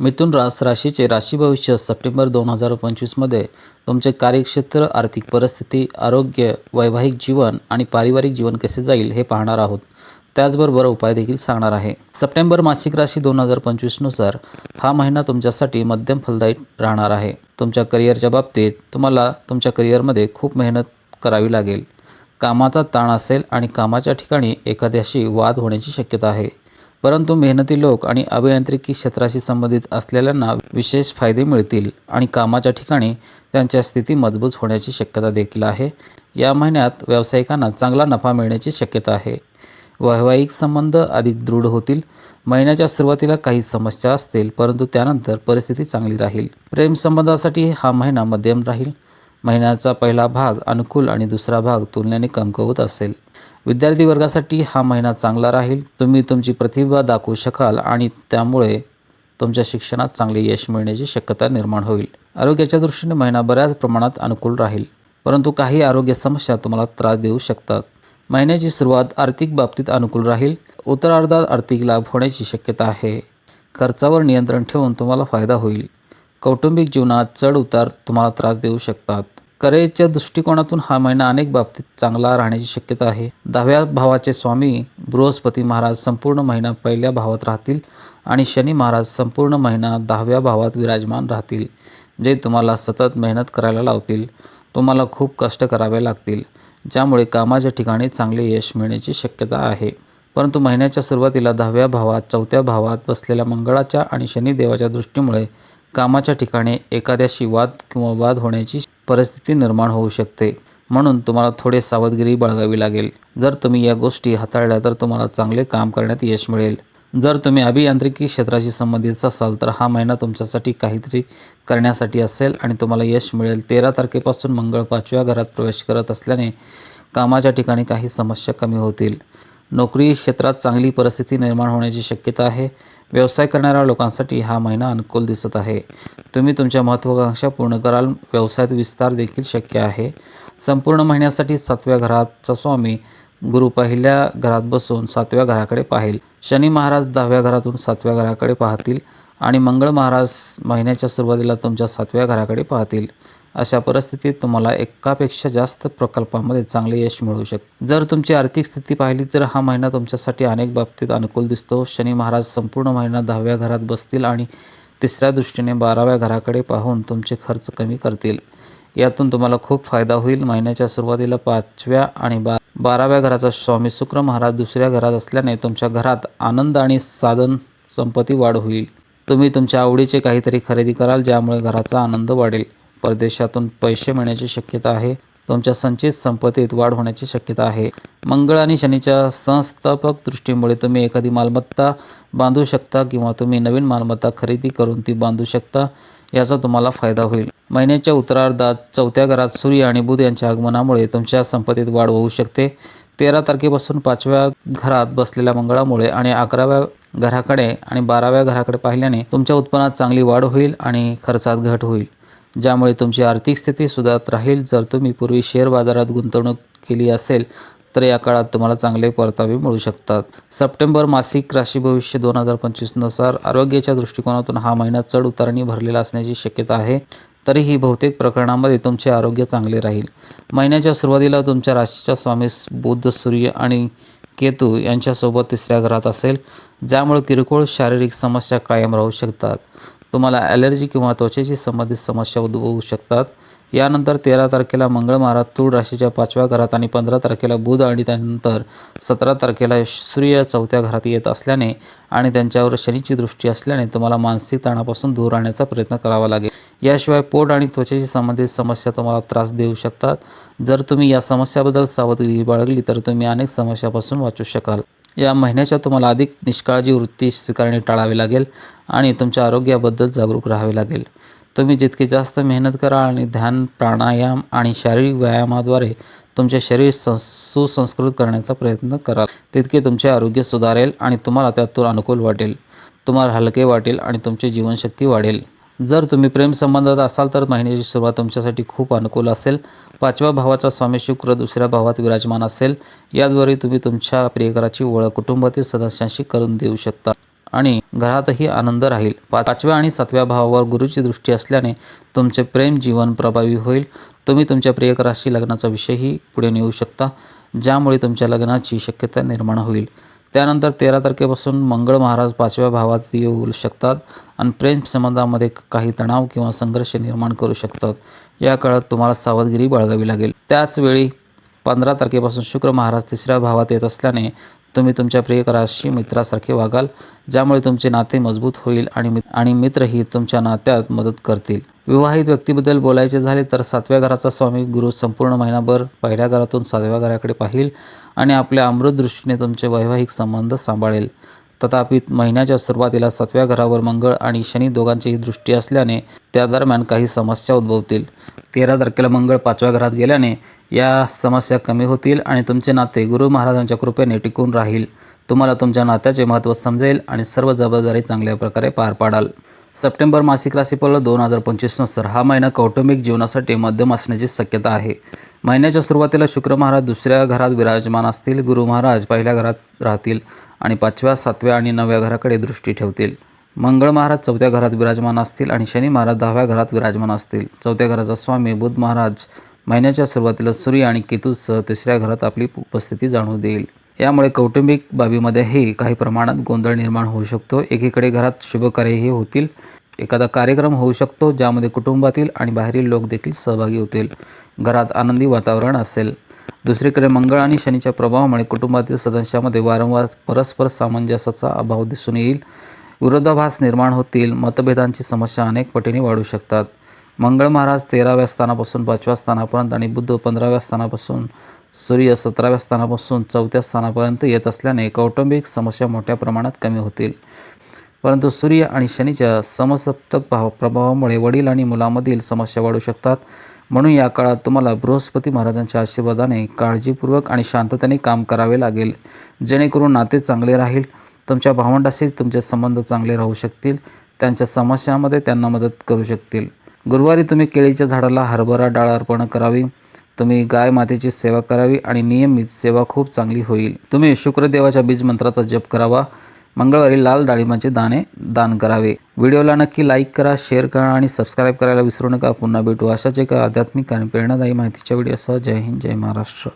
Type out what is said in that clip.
मिथुन रास राशीचे राशी भविष्य सप्टेंबर दोन हजार पंचवीसमध्ये तुमचे कार्यक्षेत्र आर्थिक परिस्थिती आरोग्य वैवाहिक जीवन आणि पारिवारिक जीवन कसे जाईल हे पाहणार आहोत. त्याचबरोबर उपाय देखील सांगणार आहे. सप्टेंबर मासिक राशी दोन हजार पंचवीसनुसार हा महिना तुमच्यासाठी मध्यम फलदायी राहणार आहे. तुमच्या करिअरच्या बाबतीत तुम्हाला तुमच्या करिअरमध्ये खूप मेहनत करावी लागेल. कामाचा ताण असेल आणि कामाच्या ठिकाणी एखाद्याशी वाद होण्याची शक्यता आहे. परंतु मेहनती लोक आणि अभियांत्रिकी क्षेत्राशी संबंधित असलेल्यांना विशेष फायदे मिळतील आणि कामाच्या ठिकाणी त्यांच्या स्थिती मजबूत होण्याची शक्यता देखील आहे. या महिन्यात व्यावसायिकांना चांगला नफा मिळण्याची शक्यता आहे. वैवाहिक संबंध अधिक दृढ होतील. महिन्याच्या सुरुवातीला काही समस्या असतील परंतु त्यानंतर परिस्थिती चांगली राहील. प्रेमसंबंधासाठी हा महिना मध्यम राहील. महिन्याचा पहिला भाग अनुकूल आणि दुसरा भाग तुलनेने कमकुवत असेल. विद्यार्थी वर्गासाठी हा महिना चांगला राहील. तुम्ही तुमची प्रतिभा दाखवू शकाल आणि त्यामुळे तुमच्या शिक्षणात चांगले यश मिळण्याची शक्यता निर्माण होईल. आरोग्याच्या दृष्टीने महिना बऱ्याच प्रमाणात अनुकूल राहील परंतु काही आरोग्य समस्या तुम्हाला त्रास देऊ शकतात. महिन्याची सुरुवात आर्थिक बाबतीत अनुकूल राहील. उत्तरार्धात आर्थिक लाभ होण्याची शक्यता आहे. खर्चावर नियंत्रण ठेवून तुम्हाला फायदा होईल. कौटुंबिक जीवनात चढ उतार तुम्हाला त्रास देऊ शकतात. करेच्या दृष्टिकोनातून हा महिना अनेक बाबतीत चांगला राहण्याची शक्यता आहे. दहाव्या भावाचे स्वामी बृहस्पती महाराज संपूर्ण महिना पहिल्या भावात राहतील आणि शनी महाराज संपूर्ण महिना दहाव्या भावात विराजमान राहतील जे तुम्हाला सतत मेहनत करायला लावतील. तुम्हाला खूप कष्ट करावे लागतील ज्यामुळे कामाच्या ठिकाणी चांगले यश मिळण्याची शक्यता आहे. परंतु महिन्याच्या सुरुवातीला दहाव्या भावात चौथ्या भावात बसलेल्या मंगळाच्या आणि शनिदेवाच्या दृष्टीमुळे कामाच्या ठिकाणी एखाद्याशी वाद किंवा वाद होण्याची परिस्थिती निर्माण होऊ शकते. म्हणून तुम्हाला थोडे सावधगिरी बाळगावी लागेल. जर तुम्ही या गोष्टी हाताळल्या तर तुम्हाला चांगले काम करण्यात यश मिळेल. जर तुम्ही अभियांत्रिकी क्षेत्राशी संबंधित असाल तर हा महिना तुमच्यासाठी काहीतरी करण्यासाठी असेल आणि तुम्हाला यश मिळेल. तेरा तारखेपासून मंगळ पाचव्या घरात प्रवेश करत असल्याने कामाच्या ठिकाणी काही समस्या कमी होतील. नोकरी क्षेत्रात चांगली परिस्थिती निर्माण होण्याची शक्यता आहे. व्यवसाय करणाऱ्या लोकांसाठी हा महिना अनुकूल दिसत आहे. तुम्ही तुमच्या महत्त्वाकांक्षा पूर्ण कराल. व्यवसायात विस्तार देखील शक्य आहे. संपूर्ण महिन्यासाठी सातव्या घराचा स्वामी गुरु पहिल्या घरात बसून सातव्या घराकडे पाहिल. शनी महाराज दहाव्या घरातून सातव्या घराकडे पाहतील आणि मंगळ महाराज महिन्याच्या सुरुवातीला तुमच्या सातव्या घराकडे पाहतील. अशा परिस्थितीत तुम्हाला एकापेक्षा जास्त प्रकल्पामध्ये चांगले यश मिळू शकते जर तुमची आर्थिक स्थिती पाहिली तर हा महिना तुमच्यासाठी अनेक बाबतीत अनुकूल दिसतो. शनी महाराज संपूर्ण महिना दहाव्या घरात बसतील आणि तिसऱ्या दृष्टीने बाराव्या घराकडे पाहून तुमचे खर्च कमी करतील. यातून तुम्हाला खूप फायदा होईल. महिन्याच्या सुरुवातीला पाचव्या आणि बा बाराव्या घराचा स्वामी शुक्र महाराज दुसऱ्या घरात असल्याने तुमच्या घरात आनंद आणि साधन संपत्ती वाढ होईल. तुम्ही तुमच्या आवडीचे काहीतरी खरेदी कराल ज्यामुळे घराचा आनंद वाढेल. परदेशातून पैसे मिळण्याची शक्यता आहे. तुमच्या संचित संपत्तीत वाढ होण्याची शक्यता आहे. मंगळ आणि शनीच्या संस्थापक दृष्टीमुळे तुम्ही एखादी मालमत्ता बांधू शकता किंवा तुम्ही नवीन मालमत्ता खरेदी करून ती बांधू शकता याचा तुम्हाला फायदा होईल. महिन्याच्या उत्तरार्धात चौथ्या घरात सूर्य आणि बुध यांच्या आगमनामुळे तुमच्या संपत्तीत वाढ होऊ शकते. तेरा तारखेपासून पाचव्या घरात बसलेल्या मंगळामुळे आणि अकराव्या घराकडे आणि बाराव्या घराकडे पाहिल्याने तुमच्या उत्पन्नात चांगली वाढ होईल आणि खर्चात घट होईल. ज्यामुळे तुमची आर्थिक स्थिती सुधारत राहील. जर तुम्ही पूर्वी शेअर बाजारात गुंतवणूक केली असेल तर या काळात तुम्हाला चांगले परतावे मिळू शकतात. सप्टेंबर मासिक राशी भविष्य दोन हजार पंचवीसनुसार आरोग्याच्या दृष्टिकोनातून हा महिना चढ उतारणी भरलेला असण्याची शक्यता आहे. तरीही बहुतेक प्रकरणांमध्ये तुमचे आरोग्य चांगले राहील. महिन्याच्या सुरुवातीला तुमच्या राशीच्या स्वामी बुद्ध सूर्य आणि केतू यांच्यासोबत तिसऱ्या घरात असेल ज्यामुळे किरकोळ शारीरिक समस्या कायम राहू शकतात. तुम्हाला ॲलर्जी किंवा त्वचेशी संबंधित समस्या उद्भवू शकतात. यानंतर तेरा तारखेला मंगळ महाराज तूळ राशीच्या पाचव्या घरात आणि पंधरा तारखेला बुध आणि त्यानंतर सतरा तारखेला सूर्य चौथ्या घरात येत असल्याने आणि त्यांच्यावर शनीची दृष्टी असल्याने तुम्हाला मानसिक ताणापासून दूर राहण्याचा प्रयत्न करावा लागेल. याशिवाय पोट आणि त्वचेशी संबंधित समस्या तुम्हाला त्रास देऊ शकतात. जर तुम्ही या समस्याबद्दल सावधगिरी बाळगली तर तुम्ही अनेक समस्यापासून वाचू शकाल. या महिन्याच्या तुम्हाला अधिक निष्काळजी वृत्ती स्वीकारणे टाळावी लागेल आणि तुमच्या आरोग्याबद्दल जागरूक राहावे लागेल. तुम्ही जितकी जास्त मेहनत कराल आणि ध्यान प्राणायाम आणि शारीरिक व्यायामाद्वारे तुमचे शरीर संस सुसंस्कृत करण्याचा प्रयत्न कराल. तितके तुमचे आरोग्य सुधारेल आणि तुम्हाला त्यातून अनुकूल वाटेल. तुम्हाला हलके वाटेल आणि तुमची जीवनशक्ती वाढेल. जर तुम्ही प्रेमसंबंधात असाल तर महिन्याची सुरुवात तुमच्यासाठी खूप अनुकूल असेल. पाचव्या भावाचा स्वामी शुक्र दुसऱ्या भावात विराजमान असेल. याद्वारे तुम्ही तुमच्या प्रियकराची ओळख कुटुंबातील सदस्यांशी करून देऊ शकता. आणि घरातही आनंद राहील. पाचव्या आणि सातव्या भावावर गुरुची दृष्टी असल्याने तुमचे प्रेम जीवन प्रभावी होईल. तुम्ही तुमच्या प्रियकराशी लग्नाचा विषयही पुढे नेऊ शकता ज्यामुळे तुमच्या लग्नाची शक्यता निर्माण होईल. त्यानंतर तेरा तारखेपासून मंगळ महाराज पाचव्या भावात येऊ शकतात आणि प्रेम संबंधामध्ये काही तणाव किंवा संघर्ष निर्माण करू शकतात. या काळात तुम्हाला सावधगिरी बाळगावी लागेल. त्याचवेळी पंधरा तारखेपासून शुक्र महाराज तिसऱ्या भावात येत असल्याने तुम्ही तुमच्या प्रियकराशी मित्रासारखे वागाल ज्यामुळे तुमचे नाते मजबूत होईल आणि आणि मित्रही तुमच्या नात्यात मदत करतील. विवाहित व्यक्तीबद्दल बोलायचे झाले तर सातव्या घराचा स्वामी गुरु संपूर्ण महिनाभर पहिल्या घरातून सातव्या घराकडे पाहिल आणि आपल्या अमृत दृष्टीने तुमचे वैवाहिक संबंध सांभाळेल. तथापि महिन्याच्या सुरुवातीला सातव्या घरावर मंगळ आणि शनी दोघांचीही दृष्टी असल्याने त्या दरम्यान काही समस्या उद्भवतील. तेरा तारखेला मंगळ पाचव्या घरात गेल्याने या समस्या कमी होतील आणि तुमचे नाते गुरु महाराजांच्या कृपेने टिकून राहील. तुम्हाला तुमच्या नात्याचे महत्त्व समजेल आणि सर्व जबाबदारी चांगल्या प्रकारे पार पाडाल. सप्टेंबर मासिक राशीफल दोन हजार पंचवीसनुसार हा महिना कौटुंबिक जीवनासाठी मध्यम असण्याची शक्यता आहे. महिन्याच्या सुरुवातीला शुक्र महाराज दुसऱ्या घरात विराजमान असतील गुरु महाराज पहिल्या घरात राहतील आणि पाचव्या सातव्या आणि नवव्या घराकडे दृष्टी ठेवतील. मंगळ महाराज चौथ्या घरात विराजमान असतील आणि शनी महाराज दहाव्या घरात विराजमान असतील. चौथ्या घराचा स्वामी बुध महाराज महिन्याच्या सुरुवातीला सूर्य आणि केतूसह तिसऱ्या घरात आपली उपस्थिती जाणवू देईल. यामुळे कौटुंबिक बाबीमध्येही काही प्रमाणात गोंधळ निर्माण होऊ शकतो. एकीकडे घरात शुभकार्यही होतील. एखादा कार्यक्रम होऊ शकतो ज्यामध्ये कुटुंबातील आणि बाहेरील लोक देखील सहभागी होतील. घरात आनंदी वातावरण असेल. दुसरीकडे मंगळ आणि शनीच्या प्रभावामुळे कुटुंबातील सदस्यामध्ये वारंवार परस्पर सामंजस्याचा अभाव दिसून येईल. विरोधाभास निर्माण होतील मतभेदांची समस्या अनेक पटीने वाढू शकतात. मंगळ महाराज तेराव्या स्थानापासून पाचव्या स्थानापर्यंत आणि बुद्ध पंधराव्या स्थानापासून सूर्य सतराव्या स्थानापासून चौथ्या स्थानापर्यंत येत असल्याने कौटुंबिक समस्या मोठ्या प्रमाणात कमी होतील. परंतु सूर्य आणि शनीच्या समसप्तक भाव प्रभावामुळे वडील आणि मुलामधील समस्या वाढू शकतात. म्हणून या काळात तुम्हाला बृहस्पती महाराजांच्या आशीर्वादाने काळजीपूर्वक आणि शांततेने काम करावे लागेल. जेणेकरून नाते चांगले राहील. तुमच्या भावंडाशी तुमचे संबंध चांगले राहू शकतील त्यांच्या समस्यामध्ये त्यांना मदत करू शकतील. गुरुवारी तुम्ही केळीच्या झाडाला हरभरा डाळ अर्पण करावी. तुम्ही गाय मातेची सेवा करावी आणि नियमित सेवा खूप चांगली होईल. तुम्ही शुक्रदेवाच्या बीज मंत्राचा जप करावा. मंगळवारी लाल डाळिंबाचे दाणे दान करावे. व्हिडिओला नक्की लाईक करा शेअर करा आणि सबस्क्राईब करायला विसरू नका. पुन्हा भेटू अशाच एका आध्यात्मिक आणि प्रेरणादायी माहितीच्या व्हिडिओसह. जय हिंद जय महाराष्ट्र.